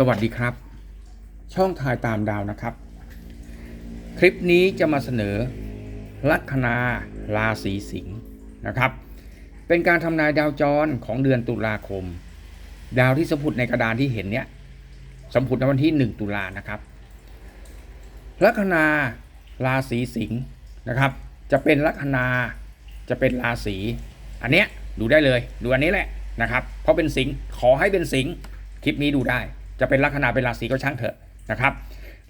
สวัสดีครับ ช่องทายตามดาวนะครับ คลิปนี้จะมาเสนอ ลัคนาราศีสิงห์นะครับ เป็นการทำนายดาวจรของเดือนตุลาคม ดาวที่สมพุดในกระดานที่เห็นเนี้ยสมพุดในวันที่ 1 ตุลานะครับ ลัคนาราศีสิงห์นะครับ จะเป็นลัคนาจะเป็นราศีอันเนี้ยดูได้เลยดูอันนี้แหละนะครับ เพราะเป็นสิงห์ขอให้เป็นสิงห์คลิปนี้ดูได้ จะเป็นลัคนาเป็นราศีก็ช่างเถอะนะครับ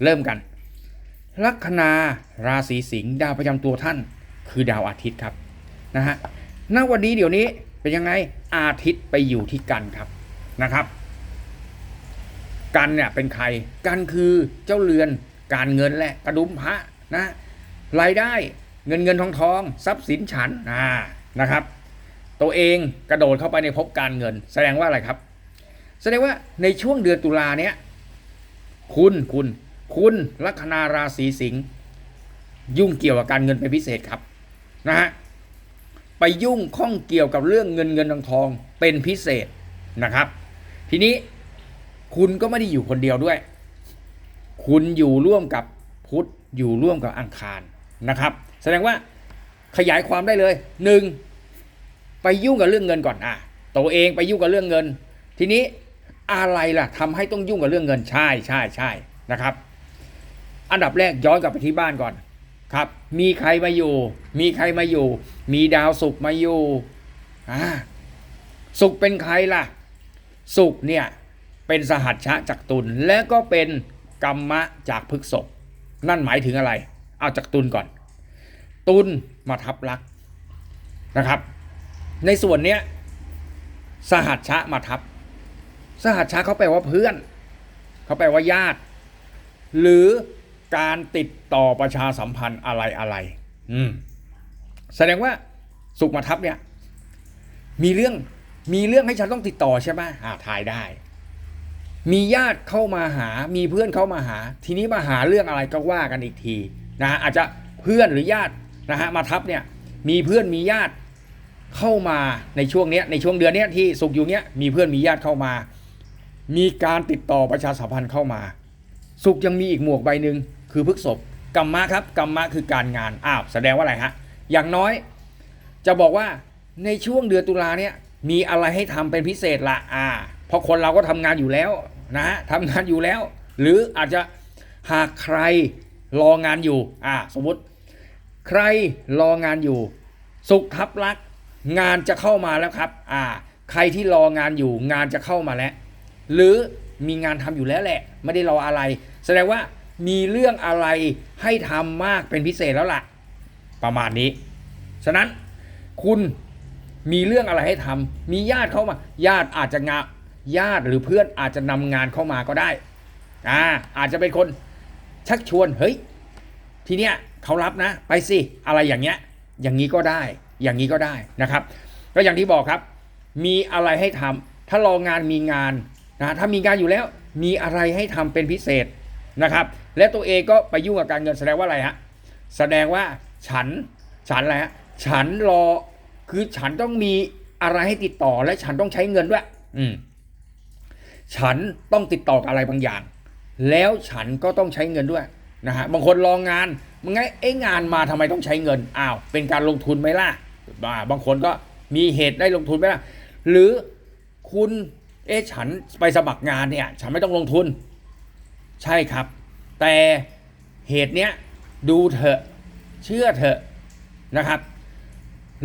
เริ่มกันลัคนาราศีสิงห์ดาวประจำตัวท่าน คือดาวอาทิตย์ครับนะฮะณวันนี้เดี๋ยวนี้เป็นยังไงอาทิตย์ไปอยู่ที่กันครับนะครับ กันเนี่ยเป็นใครกันคือเจ้าเรือนการเงินแหละกระดุมพระนะรายได้เงินเงินทองทองทรัพย์สินฉันอ่านะครับ ตัวเองกระโดดเข้าไปในภพการเงิน แสดงว่าอะไรครับ แสดงว่าในช่วงเดือนตุลาเนี้ยคุณคุณคุณลัคนาราศีสิงห์ยุ่งเกี่ยวกับการเงินเป็นพิเศษครับนะฮะไปยุ่งข้องเกี่ยวกับเรื่องเงินเงินทองทองเป็นพิเศษนะครับ ทีนี้คุณก็ไม่ได้อยู่คนเดียวด้วย คุณอยู่ร่วมกับพุธอยู่ร่วมกับอังคารนะครับ แสดงว่าขยายความได้เลยหนึ่งไปยุ่งกับเรื่องเงินก่อนอะตัวเองไปยุ่งกับเรื่องเงิน ทีนี้ อะไรล่ะทำให้ต้องยุ่งกับเรื่องเงินใช่ใช่ใช่นะครับ อันดับแรกย้อนกลับไปที่บ้านก่อนครับ มีใครมาอยู่ มีใครมาอยู่ มีดาวศุกร์มาอยู่อ่าศุกร์เป็นใครล่ะศุกร์เนี่ยเป็นสหัชชะจากตุลและก็เป็นกรรมะจากพฤกษบนั่นหมายถึงอะไร เอาจากตุลก่อน ตุลมาทับลักษณ์นะครับ ในส่วนเนี้ยสหัชชะมาทับ สหัชชะเขาแปลว่าเพื่อน เขาแปลว่าญาติ หรือการติดต่อประชาสัมพันธ์อะไรอะไรอืมแสดงว่าสุกมาทับเนี่ย มีเรื่องมีเรื่องให้ฉันต้องติดต่อใช่ไหมอ่าทายได้ มีญาติเข้ามาหา มีเพื่อนเข้ามาหา ทีนี้มาหาเรื่องอะไรก็ว่ากันอีกทีนะฮะอาจจะเพื่อนหรือญาตินะฮะมาทับเนี่ย มีเพื่อนมีญาติเข้ามาในช่วงเนี้ยในช่วงเดือนเนี้ยที่สุกอยู่เนี้ยมีเพื่อนมีญาติเข้ามา มีการติดต่อประชาสัมพันธ์เข้ามา สุกยังมีอีกหมวกใบหนึ่งคือพฤกษบกรรมะครับกรรมะคือการงานอ้าวแสดงว่าอะไรฮะอย่างน้อย จะบอกว่าในช่วงเดือนตุลาเนี่ยมีอะไรให้ทำเป็นพิเศษละอ่า เพราะคนเราก็ทำงานอยู่แล้วนะฮะทำงานอยู่แล้ว หรืออาจจะหากใครรองานอยู่อ่าสมมติ ใครรองานอยู่ สุขทับลักงานจะเข้ามาแล้วครับ อ่า ใครที่รองานอยู่งานจะเข้ามาแล้ว หรือมีงานทำอยู่แล้วแหละ ไม่ได้รออะไร แสดงว่ามีเรื่องอะไรให้ทำมากเป็นพิเศษแล้วล่ะ ประมาณนี้ ฉะนั้นคุณมีเรื่องอะไรให้ทำมีญาติเข้ามา ญาติอาจจะงาญาติหรือเพื่อนอาจจะนำงานเข้ามาก็ได้อ่าอาจจะเป็นคนชักชวนเฮ้ยทีเนี้ยเขารับนะ ไปสิอะไรอย่างเงี้ย อย่างนี้ก็ได้ อย่างนี้ก็ได้นะครับ ก็อย่างที่บอกครับ มีอะไรให้ทำถ้ารองานมีงาน นะถ้ามีงานอยู่แล้วมีอะไรให้ทำเป็นพิเศษนะครับ และตัวเองก็ไปยุ่งกับการเงินแสดงว่าอะไรฮะแสดงว่าฉันฉันอะไรฮะฉันรอคือฉันต้องมีอะไรให้ติดต่อและฉันต้องใช้เงินด้วย อืมฉันต้องติดต่อกับอะไรบางอย่าง แล้วฉันก็ต้องใช้เงินด้วยนะฮะบางคนรองงานมันไงเอ้งานมาทำไมต้องใช้เงินอ้าวเป็นการลงทุนไหมล่ะบางคนก็มีเหตุได้ลงทุนไหมล่ะ หรือคุณ เอ๊ะฉันไปสมัครงานเนี่ยฉันไม่ต้องลงทุน ใช่ครับ แต่เหตุเนี้ยดูเถอะเชื่อเถอะนะครับ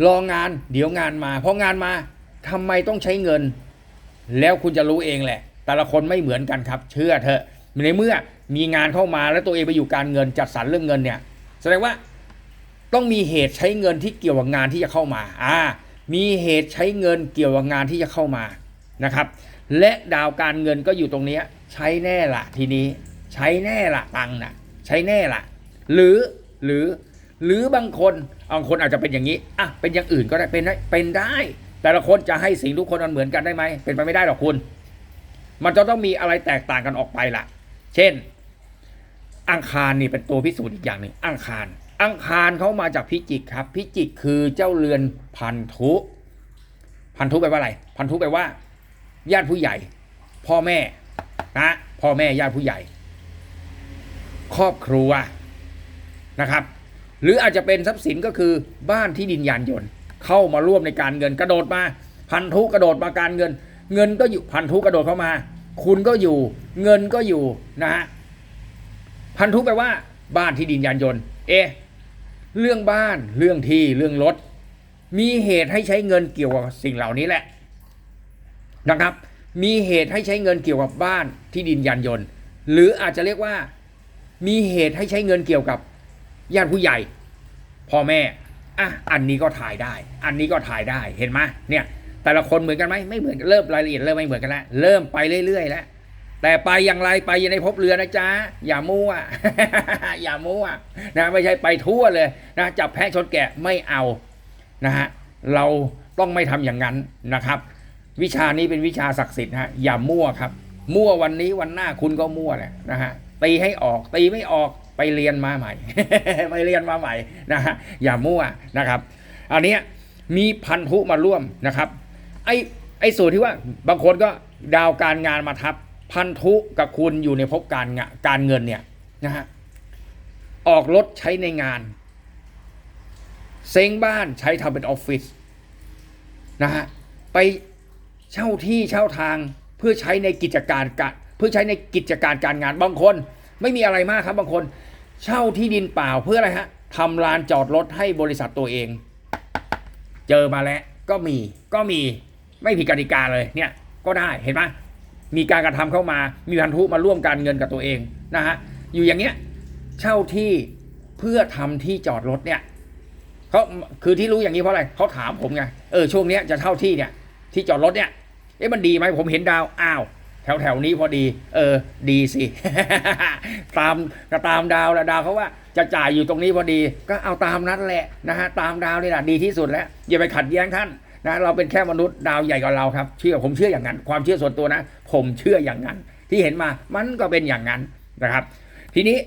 รองงานเดี๋ยวงานมาพองานมาทำไมต้องใช้เงิน แล้วคุณจะรู้เองแหละ แต่ละคนไม่เหมือนกันครับ เชื่อเถอะในเมื่อมีงานเข้ามาแล้วตัวเองไปอยู่การเงินจัดสรรเรื่องเงินเนี่ยแสดงว่าต้องมีเหตุใช้เงินที่เกี่ยวกับงานที่จะเข้ามา อ่า มีเหตุใช้เงินเกี่ยวกับงานที่จะเข้ามานะครับ และดาวการเงินก็อยู่ตรงนี้ใช้แน่ละทีนี้ ใช้แน่ละตังนะใช้แน่ละหรือหรือหรือบางคนบางคนอาจจะเป็นอย่างนี้อะเป็นอย่างอื่นก็ได้เป็นได้เป็นได้ แต่ละคนจะให้สิ่งทุกคนมันเหมือนกันได้ไหมเป็นไปไม่ได้หรอกคุณ มันจะต้องมีอะไรแตกต่างกันออกไปล่ะ เช่น อังคารนี่เป็นตัวพิสูจน์อีกอย่างหนึ่งอังคาร อังคารเขามาจากพิจิกครับ พิจิกคือเจ้าเรือนพันธุ พันธุแปลว่าอะไร พันธุแปลว่า ญาติผู้ใหญ่ พ่อแม่นะพ่อแม่ญาติผู้ใหญ่ ครอบครัวนะครับ หรืออาจจะเป็นทรัพย์สินก็คือบ้านที่ดินยานยนต์ เข้ามาร่วมในการเงินกระโดดมาพันธุกระโดดมาการเงิน เงินก็อยู่พันธุกระโดดเข้ามา คุณก็อยู่ เงินก็อยู่นะฮะพันธุแปลว่า บ้านที่ดินยานยนต์ เอ เรื่องบ้านเรื่องที่เรื่องรถมีเหตุให้ใช้เงินเกี่ยวกับสิ่งเหล่านี้แหละ นะครับ มีเหตุให้ใช้เงินเกี่ยวกับบ้านที่ดินยานยนต์ หรืออาจจะเรียกว่ามีเหตุให้ใช้เงินเกี่ยวกับญาติผู้ใหญ่พ่อแม่อะอันนี้ก็ถ่ายได้ อันนี้ก็ถ่ายได้เห็นไหมเนี่ยแต่ละคนเหมือนกันไหมไม่เหมือนเริ่มรายละเอียดเริ่มไม่เหมือนกันแล้วเริ่มไปเรื่อยๆแล้วแต่ไปอย่างไรไปในภพเรือนะจ๊ะอย่ามั่วอย่ามั่วนะไม่ใช่ไปทั่วเลยนะจับแพะชนแกะไม่เอานะฮะเราต้องไม่ทำอย่างนั้นนะครับ วิชานี้เป็นวิชาศักดิ์สิทธิ์ฮะอย่ามั่วครับ มั่ววันนี้วันหน้าคุณก็มั่วแหละนะฮะตีให้ออกตีไม่ออกไปเรียนมาใหม่ ไปเรียนมาใหม่นะฮะอย่ามั่วนะครับ อันเนี้ยมีพันธุมาร่วมนะครับ ไอ้ไอ้ส่วนที่ว่าบางคนก็ดาวการงานมาทับ พันธุกับคุณอยู่ในภพการงานการเงินเนี่ยนะฮะออกรถใช้ในงาน เซ้งบ้านใช้ทำเป็นออฟฟิศนะฮะไป เช่าที่เช่าทางเพื่อใช้ในกิจการกะเพื่อใช้ในกิจการการงานบางคน ไม่มีอะไรมากครับบางคน เช่าที่ดินเปล่าเพื่ออะไรฮะทำลานจอดรถให้บริษัทตัวเอง เจอมาแล้วก็มีก็มีไม่ผิดกติกาเลยเนี่ยก็ได้เห็นไหมมีการกระทำเข้ามา มีพันธุมาร่วมการเงินกับตัวเองนะฮะอยู่อย่างเงี้ยเช่าที่เพื่อทำที่จอดรถเนี่ยเขาคือที่รู้อย่างนี้เพราะอะไรเขาถามผมไงเออช่วงเนี้ยจะเช่าที่เนี่ยที่จอดรถเนี่ย อ๊ะมันดีไหมผมเห็นดาวอ้าว แถวแถวนี้พอดี เออ ดีสิตามก็ตามดาวแล้วดาวเขาว่าจะจ่ายอยู่ตรงนี้พอดี ก็เอาตามนั้นแหละนะฮะตามดาวนี่แหละดีที่สุดแล้วอย่าไปขัดแย้งท่านนะเราเป็นแค่มนุษย์ดาวใหญ่กว่าเราครับเชื่อผมเชื่ออย่างนั้น ความเชื่อส่วนตัวนะ ผมเชื่ออย่างนั้น ที่เห็นมามันก็เป็นอย่างนั้นนะครับ ทีนี้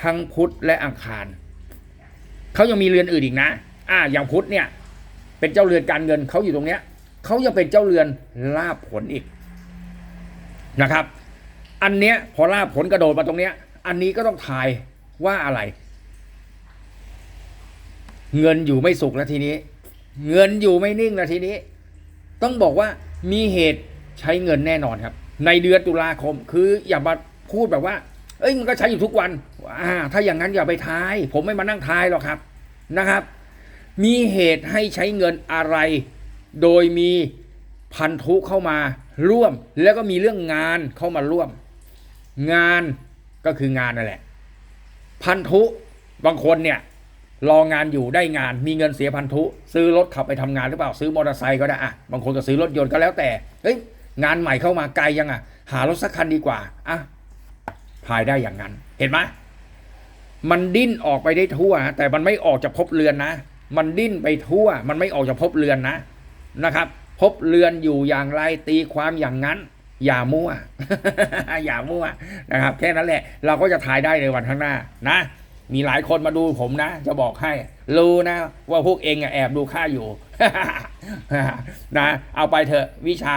ทั้งพุธและอังคารเขายังมีเรือนอื่นอีกนะ อ่า อย่างพุธเนี่ย เป็นเจ้าเรือนการเงินเขาอยู่ตรงเนี้ย เขายังเป็นเจ้าเรือนลาบผลอีกนะครับ อันเนี้ยพอลาบผลกระโดดมาตรงเนี้ย อันนี้ก็ต้องทายว่าอะไร เงินอยู่ไม่สุขแล้วทีนี้ เงินอยู่ไม่นิ่งแล้วทีนี้ ต้องบอกว่ามีเหตุใช้เงินแน่นอนครับ ในเดือนตุลาคม คืออย่ามาพูดแบบว่า เอ้ยมันก็ใช้อยู่ทุกวันอ่าถ้าอย่างนั้นอย่าไปทาย ผมไม่มานั่งทายหรอกครับนะครับ มีเหตุให้ใช้เงินอะไร โดยมีพันธุเข้ามาร่วม แล้วก็มีเรื่องงานเข้ามาร่วม งานก็คืองานนั่นแหละ พันธุบางคนเนี่ยรองานอยู่ได้งาน มีเงินเสียพันธุ ซื้อรถขับไปทำงานหรือเปล่าซื้อมอเตอร์ไซค์ก็ได้อะบางคนก็ซื้อรถยนต์ก็แล้วแต่เฮ้ยงานใหม่เข้ามาไกลยังอะ หารถสักคันดีกว่าอะพายได้อย่างนั้น เห็นไหมมันดิ้นออกไปได้ทั่ว แต่มันไม่ออกจากภพเรือนนะ มันดิ้นไปทั่ว มันไม่ออกจากภพเรือนนะ นะครับภพเรือนอยู่อย่างไรตีความอย่างนั้น อย่ามั่ว อย่ามั่วนะครับ แค่นั้นแหละเราก็จะทายได้ในวันข้างหน้านะ มีหลายคนมาดูผมนะ จะบอกให้ รู้นะ ว่าพวกเองแอบดูข้าอยู่นะเอาไปเถอะวิชา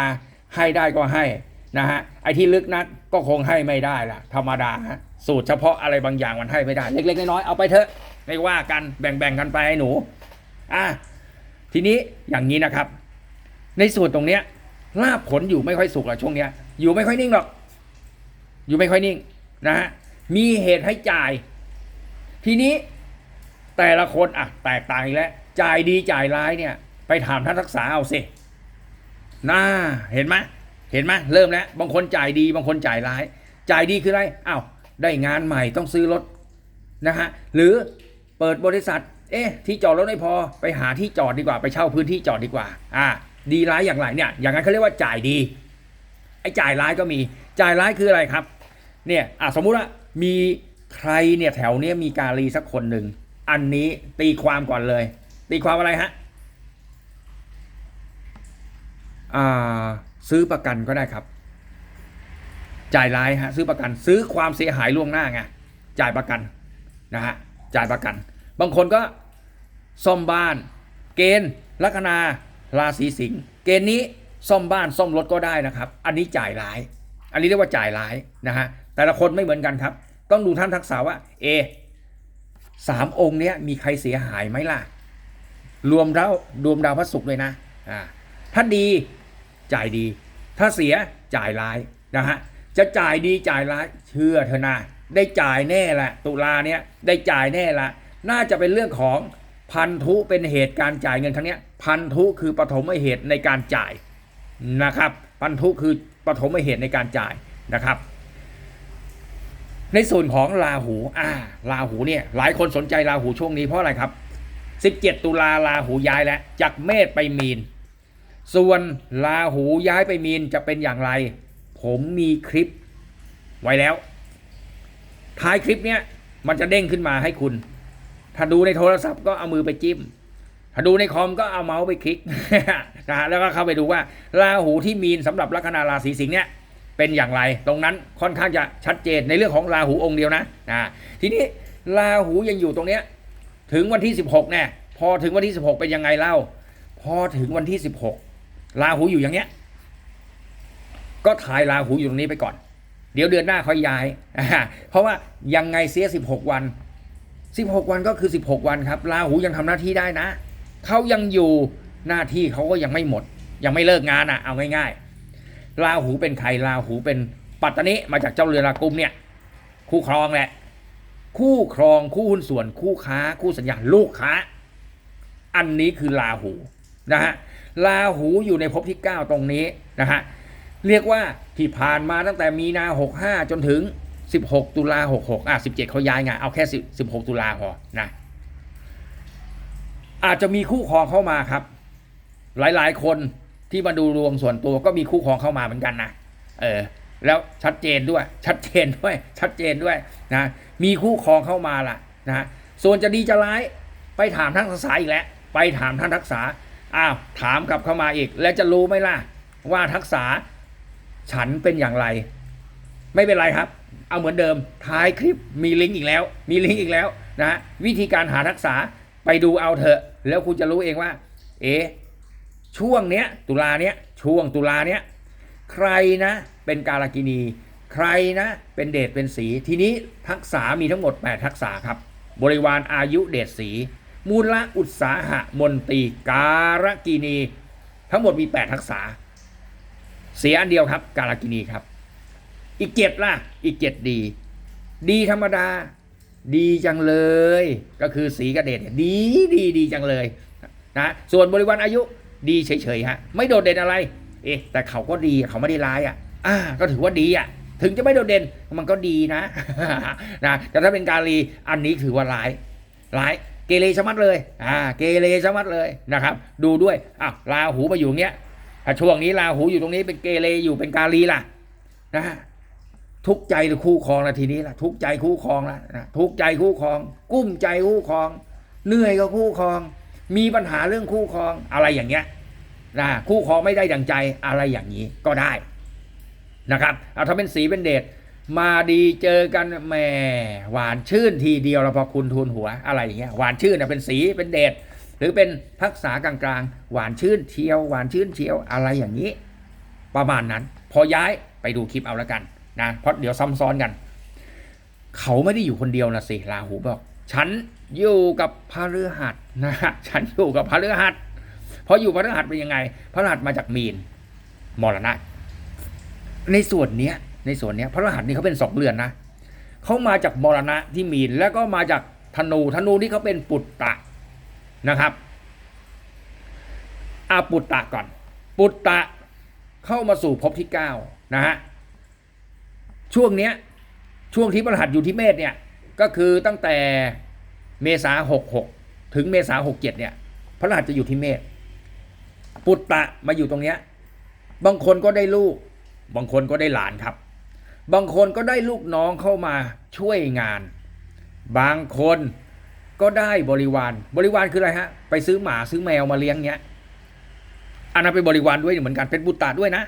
ให้ได้ก็ให้นะฮะไอ้ที่ลึกนักก็คงให้ไม่ได้ละธรรมดาฮะสูตรเฉพาะอะไรบางอย่างมันให้ไม่ได้ เล็กๆน้อยๆเอาไปเถอะไม่ว่ากันแบ่งๆกันไปไอ้หนูอะทีนี้อย่างนี้นะครับ ในส่วนตรงเนี้ยลาบผลอยู่ไม่ค่อยสุขหรอกช่วงเนี้ย อยู่ไม่ค่อยนิ่งหรอก อยู่ไม่ค่อยนิ่งนะฮะมีเหตุให้จ่าย ทีนี้แต่ละคนอะ แตกต่างอีกแล้วจ่ายดีจ่ายร้ายเนี่ย ไปถามท่านรักษาเอาสิน่าเห็นไหมเห็นไหมเริ่มแล้วบางคนจ่ายดีบางคนจ่ายร้าย จ่ายดีคืออะไรอ้าวได้งานใหม่ต้องซื้อรถนะฮะหรือเปิดบริษัท เอ๊ะที่จอดรถไม่พอไปหาที่จอดดีกว่าไปเช่าพื้นที่จอดดีกว่า อ่า ดีร้ายอย่างไรเนี่ย อย่างนั้นเขาเรียกว่าจ่ายดี ไอ้จ่ายร้ายก็มี จ่ายร้ายคืออะไรครับ เนี่ยอะสมมุติว่ามีใครเนี่ยแถวเนี้ยมีกาลีสักคนหนึ่ง อันนี้ตีความก่อนเลย ตีความอะไรฮะ อ่า ซื้อประกันก็ได้ครับ จ่ายร้ายฮะซื้อประกัน ซื้อความเสียหายล่วงหน้าไง จ่ายประกันนะฮะ จ่ายประกัน บางคนก็ซ่อมบ้าน เกณฑ์ลัคนา ราศีสิงห์เกณฑ์นี้ซ่อมบ้านซ่อมรถก็ได้นะครับ อันนี้จ่ายร้าย อันนี้เรียกว่าจ่ายร้ายนะฮะแต่ละคนไม่เหมือนกันครับ ต้องดูท่านทักษะว่าเอสามองค์เนี้ยมีใครเสียหายไหมล่ะ รวมแล้วรวมดาวพระศุกร์เลยนะอ่าถ้าดีจ่ายดี ถ้าเสียจ่ายร้ายนะฮะจะจ่ายดีจ่ายร้ายเชื่อเถอะนะได้จ่ายแน่ละตุลาเนี้ยได้จ่ายแน่ละน่าจะเป็นเรื่องของ พันธุเป็นเหตุการจ่ายเงินครั้งนี้พันธุคือปฐมเหตุในการจ่ายนะครับ พันธุคือปฐมเหตุในการจ่ายนะครับ ในส่วนของราหูอ่าราหูเนี่ยหลายคนสนใจราหูช่วงนี้เพราะอะไรครับ 17 ตุลาราหูย้ายแล้วจากเมษไปมีน ส่วนราหูย้ายไปมีนจะเป็นอย่างไร ผมมีคลิปไว้แล้ว ท้ายคลิปเนี้ยมันจะเด้งขึ้นมาให้คุณ ดูในโทรศัพท์ก็เอามือไปจิ้ม ถ้าดูในคอมก็เอาเมาส์ไปคลิกนะฮะแล้วก็เข้าไปดูว่าราหูที่มีนสำหรับลัคนาราศีสิงห์เนี่ยเป็นอย่างไร ตรงนั้นค่อนข้างจะชัดเจนในเรื่องของราหูองค์เดียวนะนะทีนี้ราหูยังอยู่ตรงเนี้ยถึงวันที่ 16แน่พอถึงวันที่ 16 เป็นยังไงเล่า พอถึงวันที่ 16ราหูอยู่อย่างเนี้ย ก็ถ่ายราหูอยู่ตรงนี้ไปก่อน เดี๋ยวเดือนหน้าค่อยย้าย เพราะว่ายังไงเสีย 16 วัน 16 วันก็คือ 16 วันครับราหูยังทำหน้าที่ได้นะเขายังอยู่หน้าที่เขาก็ยังไม่หมด ยังไม่เลิกงานอะเอาง่ายๆราหูเป็นใครราหูเป็นปัตตานิมาจากเจ้าเรือรากุมเนี่ย คู่ครองแหละ คู่ครองคู่หุ้นส่วนคู่ค้า คู่สัญญาลูกค้า อันนี้คือราหูนะฮะราหูอยู่ในภพที่ 9 ตรงนี้นะฮะเรียกว่าที่ผ่านมาตั้งแต่มีนา 65 จนถึง 16 ตุลา66อะ17เขาย้ายไงเอาแค่10 16 ตุลาพอนะอาจจะมีคู่ครองเข้ามาครับ หลายๆ คนที่มาดูรวมส่วนตัวก็มีคู่ครองเข้ามาเหมือนกันนะเออ แล้วชัดเจนด้วย ชัดเจนด้วย ชัดเจนด้วยนะมีคู่ครองเข้ามาล่ะนะส่วนจะดีจะร้ายไปถามท่านทักษะอีกแล้วไปถามท่านทักษะอ้าวถามกลับเข้ามาอีก แล้วจะรู้ไหมล่ะ ว่าทักษะฉันเป็นอย่างไร ไม่เป็นไรครับ เอาเหมือนเดิมท้ายคลิปมีลิงก์อีกแล้ว มีลิงก์อีกแล้วนะวิธีการหาทักษะไปดูเอาเถอะ แล้วคุณจะรู้เองว่า เอ๊ช่วงเนี้ยตุลาเนี้ยช่วงตุลาเนี้ยใครนะเป็นกาลกินี ใครนะเป็นเดชเป็นสี ทีนี้ทักษะมีทั้งหมด 8 ทักษะครับ บริวารอายุเดชสี มูลอุตสาหะมนตรีการกินี ทั้งหมดมี 8 ทักษะเสียอันเดียวครับ การกินีครับ อีกเจ็ดล่ะ อีกเจ็ดดี ดีธรรมดา ดีจังเลย ก็คือสีกระเดชเนี่ยดีดีดีจังเลยนะส่วนบริวารอายุดีเฉยๆฮะไม่โดดเด่นอะไร เอ๊ะแต่เขาก็ดีเขาไม่ได้ร้ายอะอ่าก็ถือว่าดีอะถึงจะไม่โดดเด่นมันก็ดีนะนะแต่ถ้าเป็นกาลีอันนี้ถือว่าร้ายร้ายเกเรชะมัดเลยอ่าเกเรชะมัดเลยนะครับ ดูด้วยอ้าวราหูมาอยู่เงี้ยช่วงนี้ราหูอยู่ตรงนี้เป็นเกเรอยู่เป็นกาลีล่ะนะ ทุกใจคู่ครองละทีนี้ล่ะทุกใจคู่ครองละนะทุกใจคู่ครอง กุ้มใจคู่ครอง เหนื่อยก็คู่ครอง มีปัญหาเรื่องคู่ครองอะไรอย่างเงี้ยนะคู่ครองไม่ได้ดังใจอะไรอย่างนี้ก็ได้นะครับเอาถ้าเป็นสีเป็นเดชมาดีเจอกันแหมหวานชื่นทีเดียวเราพอคุณทูนหัวอะไรอย่างเงี้ยหวานชื่นนะเป็นสีเป็นเดชหรือเป็นทักษะกลางๆ หวานชื่นเชียว หวานชื่นเชียวอะไรอย่างนี้ ประมาณนั้น พอย้ายไปดูคลิปเอาแล้วกัน นะเพราะเดี๋ยวซ้ำซ้อนกัน เขาไม่ได้อยู่คนเดียวนะสิราหูบอก ฉันอยู่กับพระฤหัสนะฉันอยู่กับพระฤหัสพออยู่พระฤหัสเป็นยังไง พระฤหัสมาจากมีนมรณะ ในส่วนเนี้ย ในส่วนเนี้ย พระฤหัสนี่เขาเป็นสองเรือนนะเขามาจากมรณะที่มีนแล้วก็มาจากธนูธนูนี่เขาเป็นปุตตะนะครับอาปุตตะก่อน ปุตตะเข้ามาสู่ภพที่เก้านะฮะ ช่วงเนี้ยช่วงที่พระรหัสอยู่ที่เมษเนี่ยก็คือตั้งแต่เมษาหกหกถึงเมษาหกเจ็ดเนี่ยพระรหัสจะอยู่ที่เมษปุตตะมาอยู่ตรงเนี้ยบางคนก็ได้ลูก บางคนก็ได้หลานครับ บางคนก็ได้ลูกน้องเข้ามาช่วยงาน บางคนก็ได้บริวาร บริวารคืออะไรฮะ ไปซื้อหมาซื้อแมวมาเลี้ยงเนี้ย อันนั้นเป็นบริวารด้วยเหมือนกันเป็นบุตตาด้วยนะ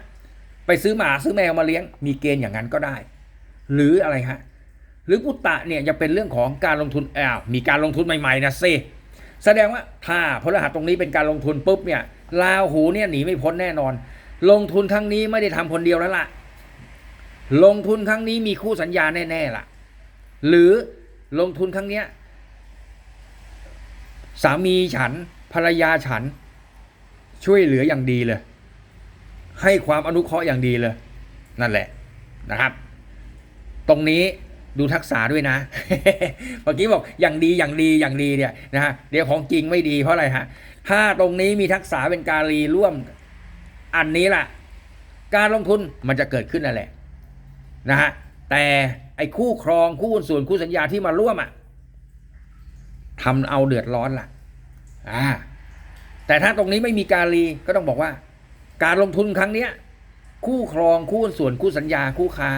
ไปซื้อหมาซื้อแมวมาเลี้ยง มีเกณฑ์อย่างนั้นก็ได้ หรืออะไรฮะหรือปุตตะเนี่ยจะเป็นเรื่องของการลงทุนอ้าวมีการลงทุนใหม่ๆนะสิแสดงว่าถ้าพลหัสตรงนี้เป็นการลงทุนปุ๊บเนี่ยลาหูเนี่ยหนีไม่พ้นแน่นอน ลงทุนครั้งนี้ไม่ได้ทำคนเดียวแล้วล่ะ ลงทุนครั้งนี้มีคู่สัญญาแน่ๆล่ะ หรือลงทุนครั้งเนี้ยสามีฉันภรรยาฉัน ช่วยเหลืออย่างดีเลย ให้ความอนุเคราะห์อย่างดีเลย นั่นแหละนะครับ ตรงนี้ดูทักษะด้วยนะ เมื่อกี้บอกอย่างดีอย่างดีอย่างดีเนี่ยนะฮะเดี๋ยวของจริงไม่ดีเพราะอะไรฮะถ้าตรงนี้มีทักษะเป็นการีร่วมอันนี้ล่ะ การลงทุนมันจะเกิดขึ้นนั่นแหละนะฮะแต่ไอ้คู่ครองคู่หุ้นส่วนคู่สัญญาที่มาร่วมอะทำเอาเดือดร้อนล่ะอ่าแต่ถ้าตรงนี้ไม่มีการีก็ต้องบอกว่า การลงทุนครั้งเนี้ย คู่ครองคู่หุ้นส่วนคู่สัญญาคู่ค้า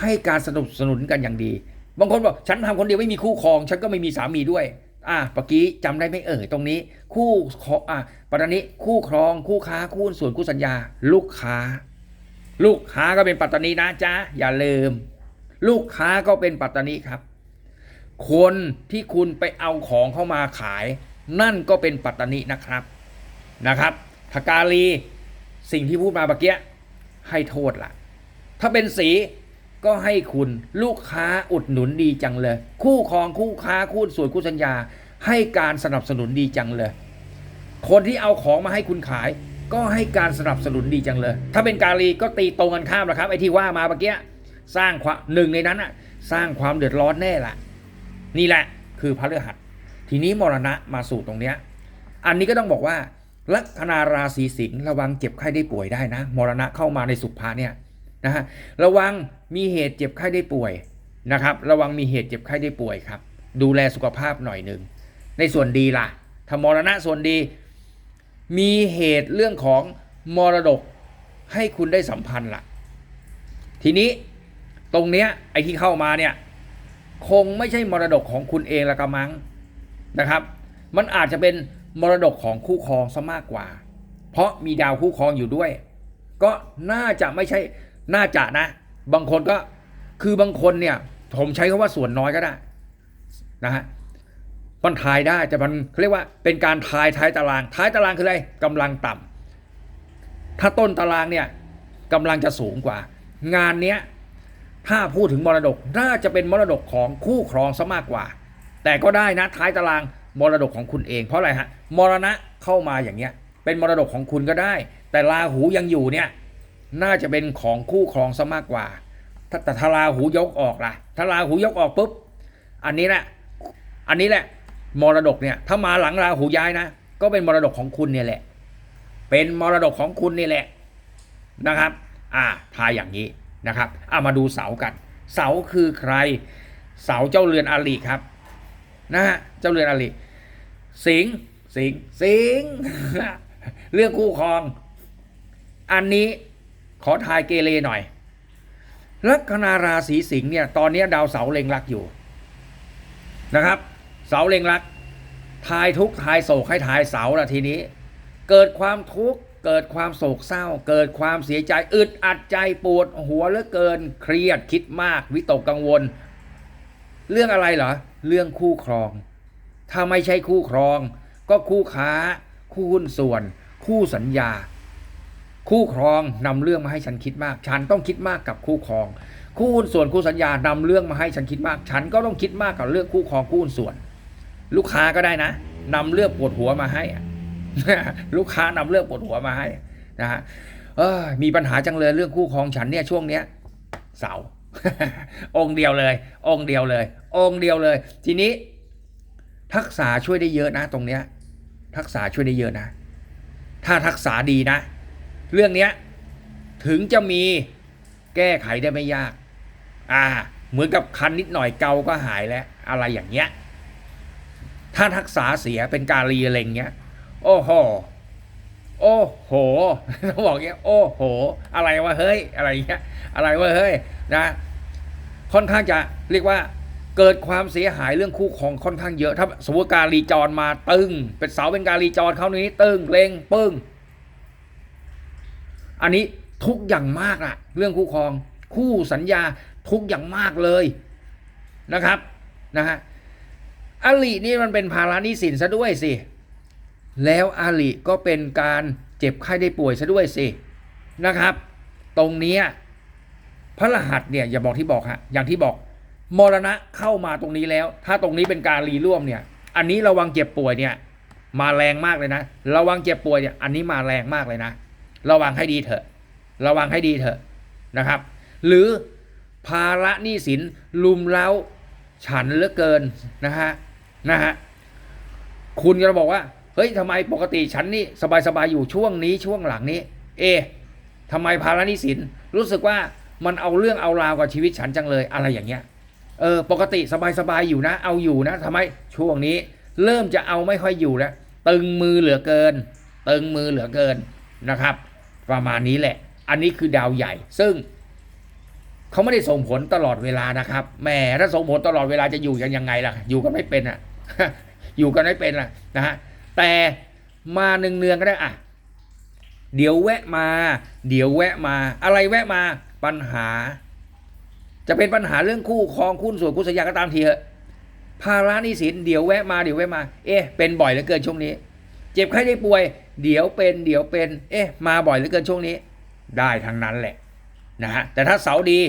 ให้การสนับสนุนกันอย่างดี บางคนบอกฉันทำคนเดียวไม่มีคู่ครอง ฉันก็ไม่มีสามีด้วยอะเมื่อกี้จำได้ไหมเอ่ยตรงนี้ คู่ครองอะปัจจุบันนี้คู่ครองคู่ค้าคู่ส่วนคู่สัญญา ลูกค้า ลูกค้าก็เป็นปัตตานีนะจ๊ะอย่าลืม ลูกค้าก็เป็นปัตตานีครับ คนที่คุณไปเอาของเข้ามาขาย นั่นก็เป็นปัตตานีนะครับนะครับทกาลีสิ่งที่พูดมาเมื่อกี้ให้โทษล่ะ ถ้าเป็นสี ก็ให้คุณลูกค้าอุดหนุนดีจังเลย คู่ครองคู่ค้าคู่ส่วนคู่สัญญา ให้การสนับสนุนดีจังเลย คนที่เอาของมาให้คุณขาย ก็ให้การสนับสนุนดีจังเลย ถ้าเป็นการีก็ตีตรงกันข้ามนะครับไอ้ที่ว่ามาเมื่อกี้สร้างความหนึ่งในนั้นอะสร้างความเดือดร้อนแน่ละนี่แหละ คือพระฤหัสทีนี้มรณะมาสู่ตรงเนี้ยอันนี้ก็ต้องบอกว่าลัคนาราศีสิงห์ระวังเจ็บไข้ได้ป่วยได้นะ มรณะเข้ามาในสุภาเนี่ย นะฮะระวังมีเหตุเจ็บไข้ได้ป่วยนะครับ ระวังมีเหตุเจ็บไข้ได้ป่วยครับ ดูแลสุขภาพหน่อยหนึ่งในส่วนดีล่ะถ้ามรณะส่วนดี มีเหตุเรื่องของมรดกให้คุณได้สัมพันธ์ล่ะ ทีนี้ตรงเนี้ยไอ้ที่เข้ามาเนี่ยคงไม่ใช่มรดกของคุณเองละกระมังนะครับ มันอาจจะเป็นมรดกของคู่ครองซะมากกว่า เพราะมีดาวคู่ครองอยู่ด้วย ก็น่าจะไม่ใช่ น่าจะนะ บางคนก็คือบางคนเนี่ย ผมใช้คำว่าส่วนน้อยก็ได้นะฮะมันทายได้แต่มันเขาเรียกว่าเป็นการทายท้ายตาราง ท้ายตารางคืออะไรกำลังต่ำถ้าต้นตารางเนี่ยกำลังจะสูงกว่า งานเนี้ยถ้าพูดถึงมรดกน่าจะเป็นมรดกของคู่ครองซะมากกว่า แต่ก็ได้นะท้ายตารางมรดกของคุณเอง เพราะอะไรฮะมรณะเข้ามาอย่างเงี้ยเป็นมรดกของคุณก็ได้ แต่ราหูยังอยู่เนี่ย น่าจะเป็นของคู่ครองซะมากกว่าถ้าแต่ถ้าราหูยกออกล่ะถ้าราหูยกออกปุ๊บ อันนี้แหละ อันนี้แหละ มรดกเนี่ย ถ้ามาหลังราหูย้ายนะ ก็เป็นมรดกของคุณเนี่ยแหละ เป็นมรดกของคุณนี่แหละนะครับ อ่า ทายอย่างนี้นะครับ อ่ามาดูเสากัน เสาคือใคร เสาเจ้าเรือนอาลีครับ นะฮะ เจ้าเรือนอาลีสิง สิง สิง เรื่องคู่ครอง อันนี้ ขอทายเกเรหน่อย ลัคนาราศีสิงห์เนี่ยตอนนี้ดาวเสาเล็งรักอยู่นะครับ เสาเล็งรัก ทายทุกทายโศกให้ทายเสาละทีนี้ เกิดความทุกข์เกิดความโศกเศร้า เกิดความเสียใจอึดอัดใจปวดหัวเหลือเกินเครียดคิดมาก วิตกกังวล เรื่องอะไรเหรอเรื่องคู่ครอง ถ้าไม่ใช่คู่ครอง ก็คู่ค้า คู่หุ้นส่วน คู่สัญญา คู่ครองนำเรื่องมาให้ฉันคิดมาก ฉันต้องคิดมากกับคู่ครอง คู่หุ้นส่วนคู่สัญญานำเรื่องมาให้ฉันคิดมาก ฉันก็ต้องคิดมากกับเรื่องคู่ครองคู่หุ้นส่วน ลูกค้าก็ได้นะนำเรื่องปวดหัวมาให้ลูกค้านำเรื่องปวดหัวมาให้นะฮะเออมีปัญหาจังเลยเรื่องคู่ครองฉันเนี่ยช่วงเนี้ยเสาองค์เดียวเลย องค์เดียวเลย องค์เดียวเลย ทีนี้ ทักษะช่วยได้เยอะนะ ตรงเนี้ย ทักษะช่วยได้เยอะนะ ถ้าทักษะดีนะ เรื่องเนี้ยถึงจะมีแก้ไขได้ไม่ยาก อ่า เหมือนกับคันนิดหน่อยเกาก็หายแล้วอะไรอย่างเงี้ย ถ้าทักษะเสียเป็นการรีอะไรเงี้ย โอ้โห โอ้โหต้องบอกเงี้ย โอ้โห อะไรวะเฮ้ย อะไรเงี้ย อะไรวะเฮ้ย นะ ค่อนข้างจะเรียกว่าเกิดความเสียหายเรื่องคู่ครองค่อนข้างเยอะ ถ้าสมมติการรีจรมาตึง เป็นเสาเป็นการรีจรเข้านี้ตึงเล็งปึ้ง อันนี้ทุกอย่างมากอะเรื่องคู่ครอง คู่สัญญาทุกอย่างมากเลยนะครับนะฮะอลินี่มันเป็นภาระหนี้สินซะด้วยสิ แล้วอาลิก็เป็นการเจ็บไข้ได้ป่วยซะด้วยสินะครับ ตรงนี้พระรหัสเนี่ยอย่าบอกที่บอกฮะอย่างที่บอกมรณะเข้ามาตรงนี้แล้ว ถ้าตรงนี้เป็นการรีร่วมเนี่ย อันนี้ระวังเจ็บป่วยเนี่ย มาแรงมากเลยนะ ระวังเจ็บป่วยเนี่ยอันนี้มาแรงมากเลยนะ ระวังให้ดีเถอะ ระวังให้ดีเถอะนะครับ หรือภาระหนี้สินลุมเล้าฉันเหลือเกินนะฮะนะฮะคุณก็บอกว่า เฮ้ยทำไมปกติฉันนี่สบายๆอยู่ช่วงนี้ช่วงหลังนี้ เอทำไมภาระหนี้สินรู้สึกว่ามันเอาเรื่องเอาราวกับชีวิตฉันจังเลยอะไรอย่างเงี้ยเออปกติสบายๆอยู่นะ เอาอยู่นะทำไมช่วงนี้ เริ่มจะเอาไม่ค่อยอยู่แล้วตึงมือเหลือเกิน ตึงมือเหลือเกินนะครับ ประมาณนี้แหละ อันนี้คือดาวใหญ่ ซึ่งเขาไม่ได้ส่งผลตลอดเวลานะครับแหมถ้าส่งผลตลอดเวลาจะอยู่กันยังไงล่ะ อยู่กันไม่เป็นอะ อยู่กันไม่เป็นล่ะนะฮะแต่มาเนืองๆก็ได้อะเดี๋ยวแวะมา เดี๋ยวแวะมา อะไรแวะมาปัญหา จะเป็นปัญหาเรื่องคู่ครองคุณส่วนคุณสัญญาก็ตามทีเถอะภาระหนี้สินเดี๋ยวแวะมาเดี๋ยวแวะมา เอ๊ะเป็นบ่อยเหลือเกินช่วงนี้ เจ็บไข้ได้ป่วย เดี๋ยวเป็นเดี๋ยวเป็น เอ๊ะ มาบ่อยเหลือเกินช่วงนี้ ได้ทั้งนั้นแหละนะฮะแต่ถ้าเสาดี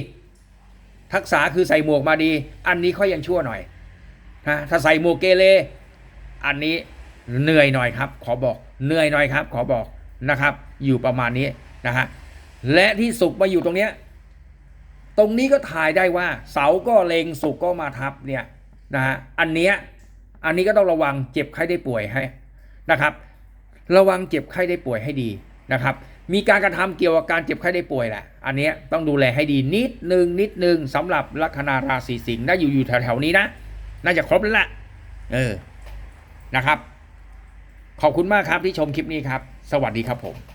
ทักษะคือใส่หมวกมาดี อันนี้ค่อยยังชั่วหน่อยนะถ้าใส่หมวกเกเรอันนี้เหนื่อยหน่อยครับ ขอบอกเหนื่อยหน่อยครับ ขอบอกนะครับ อยู่ประมาณนี้นะฮะและที่สุกมาอยู่ตรงเนี้ยตรงนี้ก็ถ่ายได้ว่าเสาก็เลงสุกก็มาทับเนี่ยนะฮะอันเนี้ยอันนี้ก็ต้องระวังเจ็บไข้ได้ป่วยให้นะครับ ระวังเจ็บไข้ได้ป่วยให้ดีนะครับมีการกระทำเกี่ยวกับการเจ็บไข้ได้ป่วยแหละ อันนี้ต้องดูแลให้ดีนิดหนึ่งนิดหนึ่งสำหรับลัคนาราศีสิงห์น่าอยู่อยู่แถวๆนี้นะ น่าจะครบแล้วล่ะเออนะครับ ขอบคุณมากครับที่ชมคลิปนี้ครับ สวัสดีครับผม